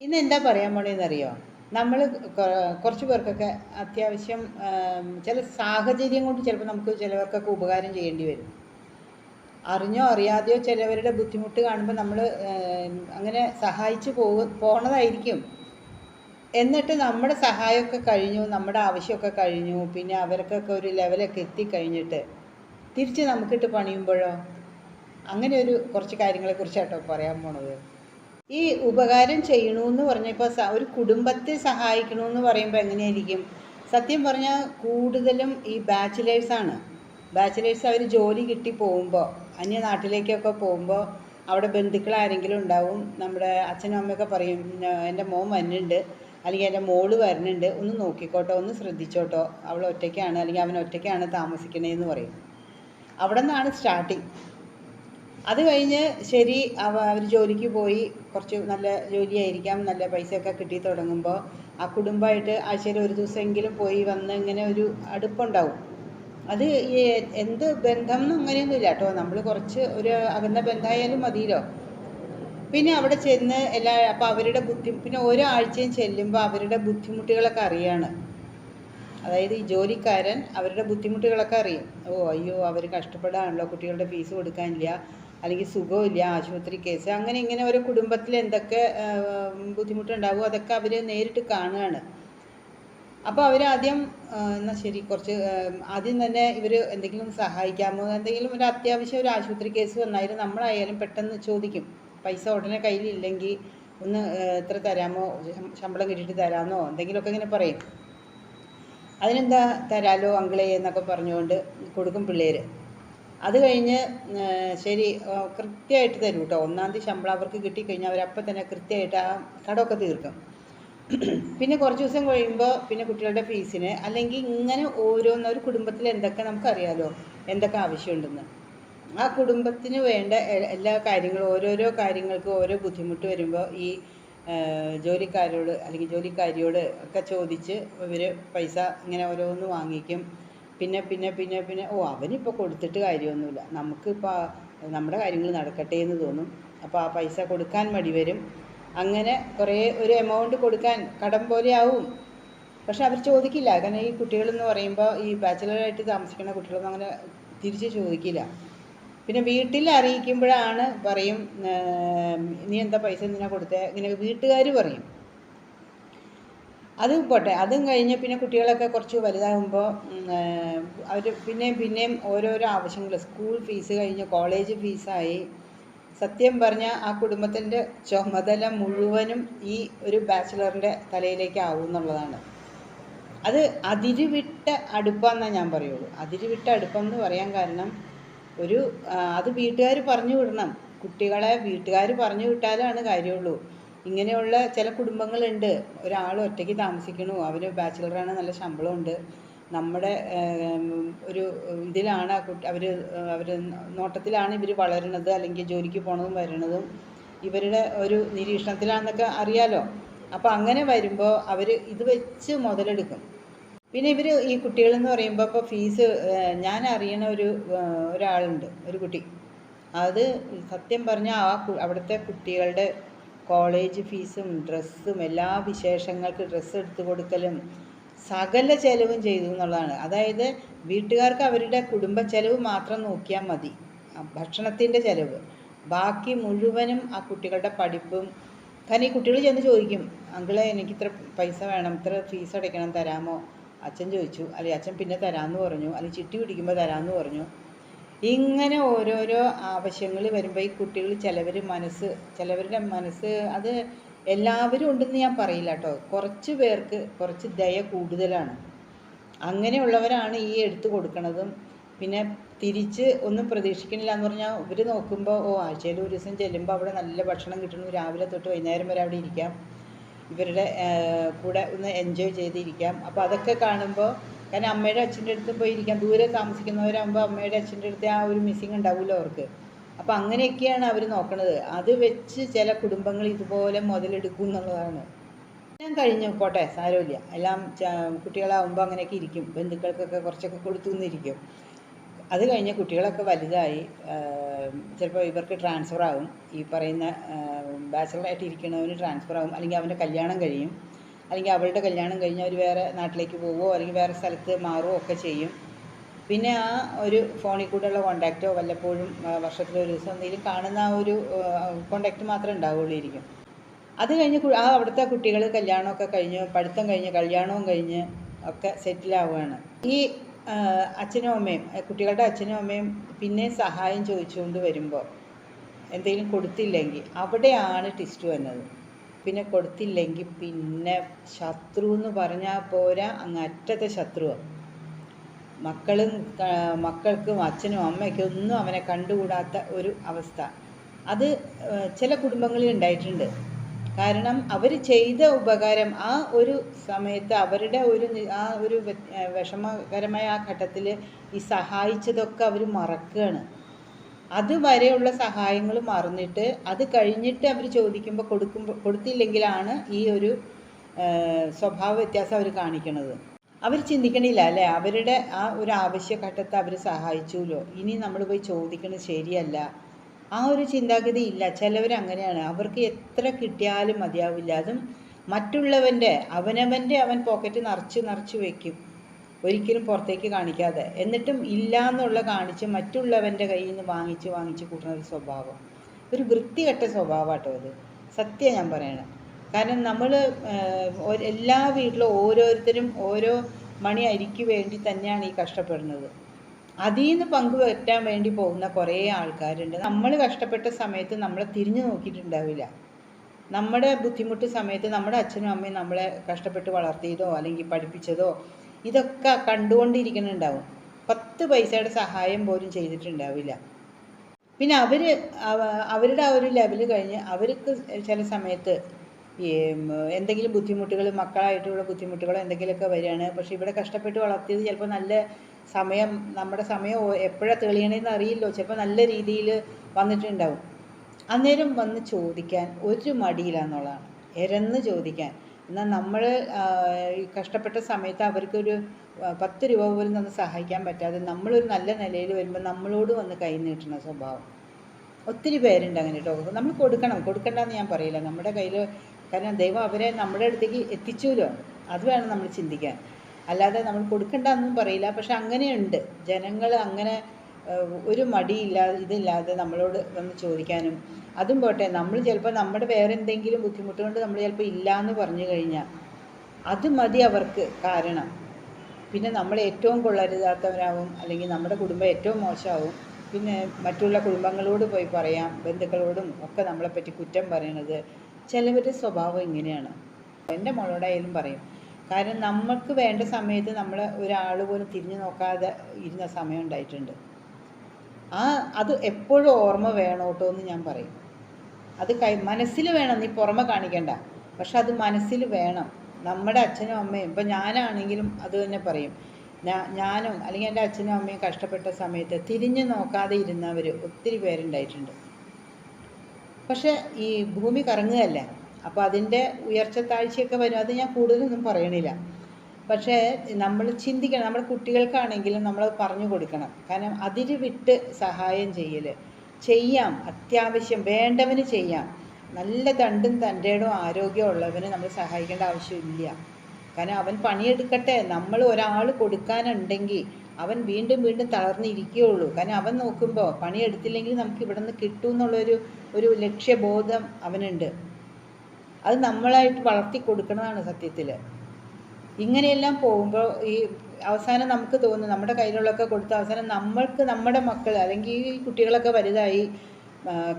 ഇന്ന് എന്താ പറയാൻ പോണേന്നറിയോ? നമ്മൾ കുറച്ച് പേർക്കൊക്കെ അത്യാവശ്യം ചില സാഹചര്യം കൊണ്ട് ചിലപ്പോൾ നമുക്ക് ചിലവർക്കൊക്കെ ഉപകാരം ചെയ്യേണ്ടി വരും. അറിഞ്ഞോ അറിയാതെയോ ചിലവരുടെ ബുദ്ധിമുട്ട് കാണുമ്പോൾ നമ്മൾ അങ്ങനെ സഹായിച്ച് പോകു പോണതായിരിക്കും. എന്നിട്ട് നമ്മുടെ സഹായമൊക്കെ കഴിഞ്ഞു നമ്മുടെ ആവശ്യമൊക്കെ കഴിഞ്ഞു പിന്നെ അവർക്കൊക്കെ ഒരു ലെവലൊക്കെ എത്തിക്കഴിഞ്ഞിട്ട് തിരിച്ച് നമുക്കിട്ട് പണിയുമ്പോഴോ? അങ്ങനെ ഒരു കുറച്ച് കാര്യങ്ങളെക്കുറിച്ചാട്ടോ പറയാൻ പോണത്. ഈ ഉപകാരം ചെയ്യണമെന്ന് പറഞ്ഞപ്പോൾ ഇപ്പോൾ ഒരു കുടുംബത്തെ സഹായിക്കണമെന്ന് പറയുമ്പോൾ എങ്ങനെയായിരിക്കും? സത്യം പറഞ്ഞാൽ കൂടുതലും ഈ ബാച്ചിലേഴ്സാണ് ബാച്ചിലേഴ്സ് അവർ ജോലി കിട്ടി പോകുമ്പോൾ അന്യ നാട്ടിലേക്കൊക്കെ പോകുമ്പോൾ അവിടെ ബന്ധുക്കൾ ആരെങ്കിലും ഉണ്ടാവും. നമ്മുടെ അച്ഛനും അമ്മയൊക്കെ പറയും എന്റെ മോൻ വരുന്നുണ്ട്. അല്ലെങ്കിൽ എന്റെ മോൾ വരുന്നുണ്ട്. ഒന്ന് നോക്കിക്കോട്ടോ ഒന്ന് ശ്രദ്ധിച്ചോട്ടോ. അവൾ ഒറ്റയ്ക്കാണ്. അല്ലെങ്കിൽ അവൻ ഒറ്റയ്ക്കാണ് താമസിക്കണേന്ന് പറയും. അവിടെ നിന്നാണ് സ്റ്റാർട്ടിങ്. അത് കഴിഞ്ഞ് ശരി അവ അവർ ജോലിക്ക് പോയി കുറച്ച് നല്ല ജോലിയായിരിക്കാം നല്ല പൈസയൊക്കെ കിട്ടി തുടങ്ങുമ്പോൾ ആ കുടുംബമായിട്ട് ആഴ്ചയിൽ ഒരു ദിവസമെങ്കിലും പോയി വന്ന് ഇങ്ങനെ ഒരു അടുപ്പുണ്ടാവും. അത് എന്ത് ബന്ധം എന്ന് അങ്ങനെയൊന്നുമില്ല കേട്ടോ. നമ്മൾ കുറച്ച് ഒരു അകന്ന ബന്ധമായാലും മതിയല്ലോ. പിന്നെ അവിടെ ചെന്ന് എല്ലാ അപ്പോൾ അവരുടെ ബുദ്ധി പിന്നെ ഓരോ ആഴ്ചയും ചെല്ലുമ്പോൾ അവരുടെ ബുദ്ധിമുട്ടുകളൊക്കെ അറിയാണ്. അതായത് ഈ ജോലിക്കാരൻ അവരുടെ ബുദ്ധിമുട്ടുകളൊക്കെ അറിയും. ഓ അയ്യോ അവർ കഷ്ടപ്പെടാണല്ലോ കുട്ടികളുടെ ഫീസ് കൊടുക്കാനില്ല. അല്ലെങ്കിൽ സുഖമില്ല ആശുപത്രി കേസ് അങ്ങനെ ഇങ്ങനെ ഒരു കുടുംബത്തിൽ എന്തൊക്കെ ബുദ്ധിമുട്ടുണ്ടാവും അതൊക്കെ അവർ നേരിട്ട് കാണുകയാണ്. അപ്പോൾ അവരാദ്യം എന്നാൽ ശരി കുറച്ച് ആദ്യം തന്നെ ഇവർ എന്തെങ്കിലും സഹായിക്കാമോ എന്തെങ്കിലും ഒരു അത്യാവശ്യം ഒരു ആശുപത്രി കേസ് വന്നാലും നമ്മളായാലും പെട്ടെന്ന് ചോദിക്കും. പൈസ ഉടനെ കയ്യിലില്ലെങ്കിൽ ഒന്ന് എത്ര തരാമോ ശമ്പളം കിട്ടിയിട്ട് തരാമെന്നോ എന്തെങ്കിലുമൊക്കെ ഇങ്ങനെ പറയും. അതിനെന്താ തരാലോ അങ്കിളേ എന്നൊക്കെ പറഞ്ഞുകൊണ്ട് കൊടുക്കും പിള്ളേർ അത് കഴിഞ്ഞ് ശരി കൃത്യമായിട്ട് തരും കേട്ടോ ഒന്നാം തീയതി ശമ്പളം അവർക്ക് കിട്ടിക്കഴിഞ്ഞാൽ അവരപ്പം തന്നെ കൃത്യമായിട്ട് ആ കടമൊക്കെ തീർക്കും. പിന്നെ കുറച്ച് ദിവസം കഴിയുമ്പോൾ പിന്നെ കുട്ടികളുടെ ഫീസിന് അല്ലെങ്കിൽ ഇങ്ങനെ ഓരോന്ന് ഒരു കുടുംബത്തിൽ എന്തൊക്കെ നമുക്കറിയാലോ എന്തൊക്കെ ആവശ്യമുണ്ടെന്ന്. ആ കുടുംബത്തിന് വേണ്ട എല്ലാ കാര്യങ്ങളും ഓരോരോ കാര്യങ്ങൾക്ക് ഓരോ ബുദ്ധിമുട്ട് വരുമ്പോൾ ഈ ജോലിക്കാരോട് അല്ലെങ്കിൽ ജോലിക്കാരിയോട് ഒക്കെ ചോദിച്ച് ഇവർ പൈസ ഇങ്ങനെ ഓരോന്ന് വാങ്ങിക്കും. പിന്നെ പിന്നെ പിന്നെ പിന്നെ. ഓ അവനിപ്പോൾ കൊടുത്തിട്ട് കാര്യമൊന്നുമില്ല. നമുക്കിപ്പോൾ നമ്മുടെ കാര്യങ്ങൾ നടക്കട്ടെ എന്ന് തോന്നും. അപ്പോൾ ആ പൈസ കൊടുക്കാൻ മടി വരും. അങ്ങനെ കുറേ ഒരു എമൗണ്ട് കൊടുക്കാൻ കടം പോലെ ആവും. പക്ഷെ അവർ ചോദിക്കില്ല. കാരണം ഈ കുട്ടികളെന്ന് പറയുമ്പോൾ ഈ ബാച്ചിലറായിട്ട് താമസിക്കുന്ന കുട്ടികളൊന്നും അങ്ങനെ തിരിച്ച് ചോദിക്കില്ല. പിന്നെ വീട്ടിൽ അറിയിക്കുമ്പോഴാണ് പറയും നീ എന്താ പൈസ എന്തിനാ കൊടുത്തേ? ഇങ്ങനെ വീട്ടുകാർ പറയും. അത് പോട്ടെ അതും കഴിഞ്ഞ് പിന്നെ കുട്ടികളൊക്കെ കുറച്ച് വലുതാകുമ്പോൾ അവർ പിന്നെയും പിന്നെയും ഓരോരോ ആവശ്യങ്ങൾ സ്കൂൾ ഫീസ് കഴിഞ്ഞ് കോളേജ് ഫീസായി. സത്യം പറഞ്ഞാൽ ആ കുടുംബത്തിന്റെ ചുമതല മുഴുവനും ഈ ഒരു ബാച്ചിലറിന്റെ തലയിലേക്ക് ആവും എന്നുള്ളതാണ്. അത് അതിരുവിട്ട അടുപ്പാന്നാണ് ഞാൻ പറയുള്ളൂ. അതിരുവിട്ട അടുപ്പം എന്ന് പറയാൻ കാരണം ഒരു അത് വീട്ടുകാർ പറഞ്ഞു വിടണം. കുട്ടികളെ വീട്ടുകാർ പറഞ്ഞു വിട്ടാലാണ് കാര്യമുള്ളൂ. ഇങ്ങനെയുള്ള ചില കുടുംബങ്ങളുണ്ട്. ഒരാൾ ഒറ്റയ്ക്ക് താമസിക്കണു അവർ ബാച്ചിലറാണ്. നല്ല ശമ്പളമുണ്ട്. നമ്മുടെ ഒരു ഇതിലാണ് ആ കുട്ടി അവർ അവർ നോട്ടത്തിലാണ് ഇവർ വളരുന്നത് അല്ലെങ്കിൽ ജോലിക്ക് പോണതും വരണതും. ഇവരുടെ ഒരു നിരീക്ഷണത്തിലാണെന്നൊക്കെ അറിയാലോ. അപ്പോൾ അങ്ങനെ വരുമ്പോൾ അവർ ഇത് വെച്ച് മുതലെടുക്കും. പിന്നെ ഇവർ ഈ കുട്ടികളെന്ന് പറയുമ്പോൾ ഇപ്പോൾ ഫീസ് ഞാൻ അറിയണ ഒരു ഒരാളുണ്ട്. ഒരു കുട്ടി. അത് സത്യം പറഞ്ഞാൽ ആ അവിടുത്തെ കുട്ടികളുടെ കോളേജ് ഫീസും ഡ്രസ്സും എല്ലാ വിശേഷങ്ങൾക്ക് ഡ്രസ്സ് എടുത്തു കൊടുക്കലും സകല ചെലവും ചെയ്തു എന്നുള്ളതാണ്. അതായത് വീട്ടുകാർക്ക് അവരുടെ കുടുംബ ചെലവ് മാത്രം നോക്കിയാൽ മതി. ഭക്ഷണത്തിന്റെ ചെലവ്. ബാക്കി മുഴുവനും ആ കുട്ടികളുടെ പഠിപ്പും കാരണം ഈ കുട്ടികൾ ചെന്ന് ചോദിക്കും അങ്കിളെ എനിക്ക് ഇത്ര പൈസ വേണം ഇത്ര ഫീസ് അടയ്ക്കണം തരാമോ? അച്ഛൻ ചോദിച്ചു. അല്ലെങ്കിൽ അച്ഛൻ പിന്നെ തരാമെന്ന് പറഞ്ഞു. അല്ലെങ്കിൽ ചിട്ടി പിടിക്കുമ്പോൾ തരാമെന്ന് പറഞ്ഞു. ഇങ്ങനെ ഓരോരോ ആവശ്യങ്ങൾ വരുമ്പോൾ ഈ കുട്ടികൾ ചിലവർ മനസ്സ് ചിലവരുടെ മനസ്സ് അത് എല്ലാവരും ഉണ്ടെന്ന് ഞാൻ പറയില്ല കേട്ടോ കുറച്ച് പേർക്ക് കുറച്ച് ദയ കൂടുതലാണ്. അങ്ങനെയുള്ളവരാണ് ഈ എടുത്തു കൊടുക്കണതും. പിന്നെ തിരിച്ച് ഒന്നും പ്രതീക്ഷിക്കണില്ല എന്ന് പറഞ്ഞാൽ ഇവർ നോക്കുമ്പോൾ ഓ ആഴ്ചയിൽ ഒരു ദിവസം ചെല്ലുമ്പോൾ അവിടെ നല്ല ഭക്ഷണം കിട്ടണു. രാവിലെ തൊട്ട് വൈകുന്നേരം വരെ അവിടെ ഇരിക്കാം. ഇവരുടെ കൂടെ ഒന്ന് എൻജോയ് ചെയ്തിരിക്കാം. അപ്പോൾ അതൊക്കെ കാണുമ്പോൾ കാരണം അമ്മയുടെ അച്ഛന്റെ അടുത്ത് പോയി ഇരിക്കാം ദൂരെ താമസിക്കുന്നവരാകുമ്പോൾ അമ്മയുടെ അച്ഛന്റെ അടുത്ത് ആ ഒരു മിസ്സിങ് ഉണ്ടാവുമല്ലോ അവർക്ക്. അപ്പോൾ അങ്ങനെയൊക്കെയാണ് അവർ നോക്കണത്. അത് വെച്ച് ചില കുടുംബങ്ങൾ ഇതുപോലെ മുതലെടുക്കും എന്നുള്ളതാണ്. ഞാൻ കഴിഞ്ഞു പോട്ടെ സാരമില്ല. എല്ലാം കുട്ടികളാവുമ്പോൾ അങ്ങനെയൊക്കെ ഇരിക്കും. ബന്ധുക്കൾക്കൊക്കെ കുറച്ചൊക്കെ കൊടുത്തു നിന്നിരിക്കും അത് കഴിഞ്ഞ് കുട്ടികളൊക്കെ വലുതായി ചിലപ്പോൾ ഇവർക്ക് ട്രാൻസ്ഫർ ആവും. ഈ പറയുന്ന ബാച്ചലറായിട്ട് ഇരിക്കുന്നവന് ട്രാൻസ്ഫർ ആകും അല്ലെങ്കിൽ അവന്റെ കല്യാണം കഴിയും. അല്ലെങ്കിൽ അവളുടെ കല്യാണം കഴിഞ്ഞ് അവർ വേറെ നാട്ടിലേക്ക് പോവുകയോ അല്ലെങ്കിൽ വേറെ സ്ഥലത്ത് മാറുകയോ ഒക്കെ ചെയ്യും. പിന്നെ ആ ഒരു ഫോണിൽ കൂടെയുള്ള കോണ്ടാക്റ്റോ വല്ലപ്പോഴും വർഷത്തിലൊരു ദിവസം എന്തെങ്കിലും കാണുന്ന ആ ഒരു കോണ്ടാക്റ്റ് മാത്രമേ ഉണ്ടാവുകയുള്ളൂ ഇരിക്കും അത് കഴിഞ്ഞ് ആ അവിടുത്തെ കുട്ടികൾ കല്യാണമൊക്കെ കഴിഞ്ഞ് പഠിത്തം കഴിഞ്ഞ് കല്യാണവും കഴിഞ്ഞ് ഒക്കെ സെറ്റിലാവുകയാണ് ഈ അച്ഛനും അമ്മയും കുട്ടികളുടെ അച്ഛനും അമ്മയും പിന്നെ സഹായം ചോദിച്ചുകൊണ്ട് വരുമ്പോൾ എന്തെങ്കിലും കൊടുത്തില്ലെങ്കിൽ അവിടെയാണ് ടിസ്റ്റ് വന്നത്. പിന്നെ കൊടുത്തില്ലെങ്കിൽ പിന്നെ ശത്രു എന്ന് പറഞ്ഞാൽ പോരാ അങ്ങ് അറ്റത്തെ ശത്രുവാണ് മക്കളും മക്കൾക്കും അച്ഛനും അമ്മയ്ക്കും ഒന്നും അവനെ കണ്ടുകൂടാത്ത ഒരു അവസ്ഥ. അത് ചില കുടുംബങ്ങളിൽ ഉണ്ടായിട്ടുണ്ട്. കാരണം അവർ ചെയ്ത ഉപകാരം ആ ഒരു സമയത്ത് അവരുടെ ഒരു ആ ഒരു വിഷമകരമായ ആ ഘട്ടത്തിൽ ഈ സഹായിച്ചതൊക്കെ അവർ മറക്കുകയാണ് അതുവരെയുള്ള സഹായങ്ങൾ മറന്നിട്ട് അത് കഴിഞ്ഞിട്ട് അവർ ചോദിക്കുമ്പോൾ കൊടുക്കുമ്പോൾ കൊടുത്തില്ലെങ്കിലാണ് ഈ ഒരു സ്വഭാവ വ്യത്യാസം അവർ കാണിക്കുന്നത് അവർ ചിന്തിക്കണില്ല അല്ലേ? അവരുടെ ആ ഒരു ആവശ്യഘട്ടത്തെ അവർ സഹായിച്ചുല്ലോ. ഇനി നമ്മൾ പോയി ചോദിക്കണത് ശരിയല്ല. ആ ഒരു ചിന്താഗതി ഇല്ല. ചിലവർ അങ്ങനെയാണ്. അവർക്ക് എത്ര കിട്ടിയാലും മതിയാവില്ല. അതും മറ്റുള്ളവന്റെ അവനവന്റെ അവൻ പോക്കറ്റ് നിറച്ച് നിറച്ച് വെക്കും. ഒരിക്കലും പുറത്തേക്ക് കാണിക്കാതെ. എന്നിട്ടും ഇല്ല എന്നുള്ള കാണിച്ച് മറ്റുള്ളവന്റെ കയ്യിൽ നിന്ന് വാങ്ങിച്ച് വാങ്ങിച്ച് കൂട്ടുന്ന ഒരു സ്വഭാവം. ഒരു വൃത്തികെട്ട സ്വഭാവമാട്ടോ അത് സത്യം ഞാൻ പറയണം. കാരണം നമ്മൾ എല്ലാ വീട്ടിലും ഓരോരുത്തരും ഓരോ മണി അരിക്ക് വേണ്ടി തന്നെയാണ് ഈ കഷ്ടപ്പെടുന്നത്. അതിൽ നിന്ന് പങ്കുപറ്റാൻ വേണ്ടി പോകുന്ന കുറേ ആൾക്കാരുണ്ട്. നമ്മൾ കഷ്ടപ്പെട്ട സമയത്ത് നമ്മളെ തിരിഞ്ഞു നോക്കിയിട്ടുണ്ടാവില്ല. നമ്മുടെ ബുദ്ധിമുട്ട് സമയത്ത് നമ്മുടെ അച്ഛനും അമ്മയും നമ്മളെ കഷ്ടപ്പെട്ട് വളർത്തിയതോ അല്ലെങ്കിൽ പഠിപ്പിച്ചതോ ഇതൊക്കെ കണ്ടുകൊണ്ടിരിക്കുന്നുണ്ടാവും. പത്ത് പൈസയുടെ സഹായം പോലും ചെയ്തിട്ടുണ്ടാവില്ല. പിന്നെ അവർ അവരുടെ ആ ഒരു ലെവൽ കഴിഞ്ഞ് അവർക്ക് ചില സമയത്ത് എന്തെങ്കിലും ബുദ്ധിമുട്ടുകൾ മക്കളായിട്ടുള്ള ബുദ്ധിമുട്ടുകളോ എന്തെങ്കിലുമൊക്കെ വരികയാണ്. പക്ഷെ ഇവിടെ കഷ്ടപ്പെട്ട് വളർത്തിയത് ചിലപ്പോൾ നല്ല സമയം നമ്മുടെ സമയം എപ്പോഴാണ് തെളിയണേന്ന് അറിയില്ലോ ചിലപ്പോൾ നല്ല രീതിയിൽ വന്നിട്ടുണ്ടാവും. അന്നേരം വന്ന് ചോദിക്കാൻ ഒരു മടിയില്ല എന്നുള്ളതാണ്. എരന്ന് ചോദിക്കാൻ. എന്നാൽ നമ്മൾ ഈ കഷ്ടപ്പെട്ട സമയത്ത് അവർക്കൊരു പത്ത് രൂപ പോലും തന്ന് സഹായിക്കാൻ പറ്റാതെ നമ്മളൊരു നല്ല നിലയിൽ വരുമ്പോൾ നമ്മളോട് വന്ന് കൈ നീട്ടുന്ന സ്വഭാവം. ഒത്തിരി പേരുണ്ട് അങ്ങനെ കേട്ടോ. നമ്മൾ കൊടുക്കണം. കൊടുക്കണ്ടെന്ന് ഞാൻ പറയില്ല. നമ്മുടെ കയ്യിൽ കാരണം ദൈവം അവരെ നമ്മുടെ അടുത്തേക്ക് എത്തിച്ചുല്ലോ. അത് വേണം നമ്മൾ ചിന്തിക്കാൻ. അല്ലാതെ നമ്മൾ കൊടുക്കണ്ടെന്നും പറയില്ല. പക്ഷെ അങ്ങനെയുണ്ട്. ജനങ്ങൾ അങ്ങനെ ഒരു മടിയില്ലാതെ ഇതില്ലാതെ നമ്മളോട് വന്ന് ചോദിക്കാനും. അതും പോട്ടെ നമ്മൾ ചിലപ്പോൾ നമ്മുടെ വേറെ എന്തെങ്കിലും ബുദ്ധിമുട്ട് കൊണ്ട് നമ്മൾ ചിലപ്പോൾ ഇല്ല എന്ന് പറഞ്ഞു കഴിഞ്ഞാൽ അത് മതി അവർക്ക് കാരണം. പിന്നെ നമ്മൾ ഏറ്റവും കൊള്ളരുതാത്തവരാവും അല്ലെങ്കിൽ നമ്മുടെ കുടുംബം ഏറ്റവും മോശമാവും. പിന്നെ മറ്റുള്ള കുടുംബങ്ങളോട് പോയി പറയാം ബന്ധുക്കളോടും ഒക്കെ നമ്മളെപ്പറ്റി കുറ്റം പറയണത് ചിലവരുടെ സ്വഭാവം ഇങ്ങനെയാണ്. എന്റെ മോളോടായാലും പറയും കാരണം നമുക്ക് വേണ്ട സമയത്ത് നമ്മൾ ഒരാൾ പോലും തിരിഞ്ഞു നോക്കാതെ ഇരുന്ന സമയം ഉണ്ടായിട്ടുണ്ട്. ആ അത് എപ്പോഴും ഓർമ്മ വേണം കേട്ടോ എന്ന് ഞാൻ പറയും. അത് കൈ മനസ്സിൽ വേണം നീ പുറമെ കാണിക്കണ്ട. പക്ഷെ അത് മനസ്സിൽ വേണം. നമ്മുടെ അച്ഛനും അമ്മയും ഇപ്പം ഞാനാണെങ്കിലും അത് തന്നെ പറയും. ഞാനും അല്ലെങ്കിൽ എന്റെ അച്ഛനും അമ്മയും കഷ്ടപ്പെട്ട സമയത്ത് തിരിഞ്ഞു നോക്കാതെ ഇരുന്നവർ ഒത്തിരി പേരുണ്ടായിട്ടുണ്ട്. പക്ഷെ ഈ ഭൂമി കറങ്ങുകയല്ലേ? അപ്പോൾ അതിന്റെ ഉയർച്ച താഴ്ചയൊക്കെ വരും. അത് ഞാൻ കൂടുതലൊന്നും പറയണില്ല. പക്ഷേ നമ്മൾ ചിന്തിക്കണം നമ്മുടെ കുട്ടികൾക്കാണെങ്കിലും നമ്മൾ പറഞ്ഞു കൊടുക്കണം. കാരണം അതിര് വിട്ട് സഹായം ചെയ്യൽ ചെയ്യാം അത്യാവശ്യം വേണ്ടവന് ചെയ്യാം. നല്ല തണ്ടും തന്റെടും ആരോഗ്യമുള്ളവന് നമ്മൾ സഹായിക്കേണ്ട ആവശ്യമില്ല. കാരണം അവൻ പണിയെടുക്കട്ടെ നമ്മൾ ഒരാൾ കൊടുക്കാനുണ്ടെങ്കിൽ അവൻ വീണ്ടും വീണ്ടും തളർന്നിരിക്കുകയുള്ളൂ. കാരണം അവൻ നോക്കുമ്പോൾ പണിയെടുത്തില്ലെങ്കിൽ നമുക്ക് ഇവിടെ നിന്ന് കിട്ടും എന്നുള്ളൊരു ഒരു ലക്ഷ്യബോധം അവനുണ്ട്. അത് നമ്മളായിട്ട് വളർത്തി കൊടുക്കണതാണ് സത്യത്തിൽ ഇങ്ങനെയെല്ലാം പോകുമ്പോൾ ഈ അവസാനം നമുക്ക് തോന്നും നമ്മുടെ കയ്യിലുള്ളതൊക്കെ കൊടുത്ത് അവസാനം നമ്മൾക്ക് നമ്മുടെ മക്കൾ അല്ലെങ്കിൽ ഈ കുട്ടികളൊക്കെ വലുതായി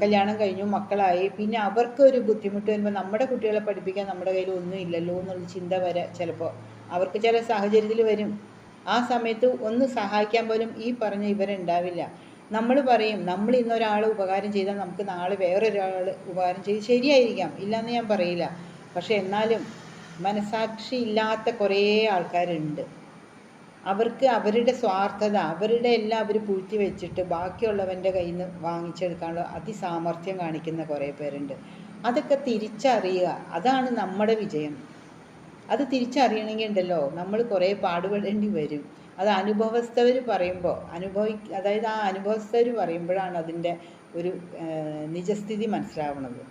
കല്യാണം കഴിഞ്ഞു മക്കളായി പിന്നെ അവർക്കൊരു ബുദ്ധിമുട്ട് വരുമ്പോൾ നമ്മുടെ കുട്ടികളെ പഠിപ്പിക്കാൻ നമ്മുടെ കയ്യിൽ ഒന്നും ഇല്ലല്ലോ എന്നുള്ള ചിന്ത വരെ ചിലപ്പോൾ അവർക്ക് ചില സാഹചര്യത്തിൽ വരും. ആ സമയത്ത് ഒന്ന് സഹായിക്കാൻ പോലും ഈ പറഞ്ഞ ഇവരുണ്ടാവില്ല. നമ്മൾ പറയും നമ്മൾ ഇന്നൊരാൾ ഉപകാരം ചെയ്താൽ നമുക്ക് നാളെ വേറൊരാൾ ഉപകാരം ചെയ്ത് ശരിയായിരിക്കാം. ഇല്ലയെന്ന് ഞാൻ പറയില്ല. പക്ഷേ എന്നാലും മനസാക്ഷി ഇല്ലാത്ത കുറേ ആൾക്കാരുണ്ട്. അവർക്ക് അവരുടെ സ്വാർത്ഥത അവരുടെ എല്ലാം അവർ പൂഴ്ത്തി വെച്ചിട്ട് ബാക്കിയുള്ളവന്റെ കയ്യിൽ നിന്ന് വാങ്ങിച്ചെടുക്കാനുള്ള അതിസാമർഥ്യം കാണിക്കുന്ന കുറേ പേരുണ്ട്. അതൊക്കെ തിരിച്ചറിയുക അതാണ് നമ്മുടെ വിജയം. അത് തിരിച്ചറിയണമെങ്കിൽ ഉണ്ടല്ലോ നമ്മൾ കുറേ പാടുപെടേണ്ടി വരും. അത് അനുഭവസ്ഥർ പറയുമ്പോൾ അനുഭവി അതായത് ആ അനുഭവസ്ഥർ പറയുമ്പോഴാണ് അതിന്റെ ഒരു നിജസ്ഥിതി മനസ്സിലാവുന്നത്.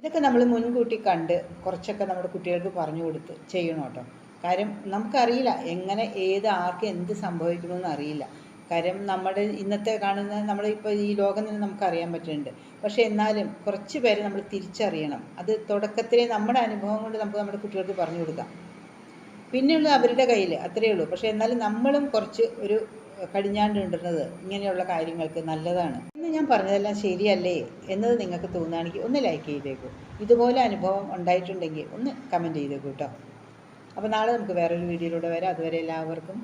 ഇതൊക്കെ നമ്മൾ മുൻകൂട്ടി കണ്ട് കുറച്ചൊക്കെ നമ്മുടെ കുട്ടികൾക്ക് പറഞ്ഞു കൊടുത്ത് ചെയ്യണം കേട്ടോ. കാര്യം നമുക്കറിയില്ല എങ്ങനെ ഏത് ആർക്ക് എന്ത് സംഭവിക്കണമെന്ന് അറിയില്ല. കാര്യം നമ്മുടെ ഇന്നത്തെ കാണുന്ന നമ്മളിപ്പോൾ ഈ ലോകം തന്നെ നമുക്കറിയാൻ പറ്റുന്നുണ്ട്. പക്ഷേ എന്നാലും കുറച്ച് പേരെ നമ്മൾ തിരിച്ചറിയണം. അത് തുടക്കത്തിലെ നമ്മുടെ അനുഭവം കൊണ്ട് നമുക്ക് നമ്മുടെ കുട്ടികൾക്ക് പറഞ്ഞു കൊടുക്കാം. പിന്നെയുള്ള അവരുടെ കയ്യിൽ അത്രയേ ഉള്ളൂ. പക്ഷേ എന്നാലും നമ്മളും കുറച്ച് ഒരു കടിഞ്ഞാണ്ട് ഇങ്ങനെയുള്ള കാര്യങ്ങൾക്ക് നല്ലതാണ്. ഇന്ന് ഞാൻ പറഞ്ഞതെല്ലാം ശരിയല്ലേ എന്നത് നിങ്ങൾക്ക് തോന്നുകയാണെങ്കിൽ ഒന്ന് ലൈക്ക് ചെയ്തേക്കൂ. ഇതുപോലെ അനുഭവം ഉണ്ടായിട്ടുണ്ടെങ്കിൽ ഒന്ന് കമന്റ് ചെയ്തേക്കൂ കേട്ടോ അപ്പോൾ നാളെ നമുക്ക് വേറൊരു വീഡിയോയിലൂടെ വരാം. അതുവരെ എല്ലാവർക്കും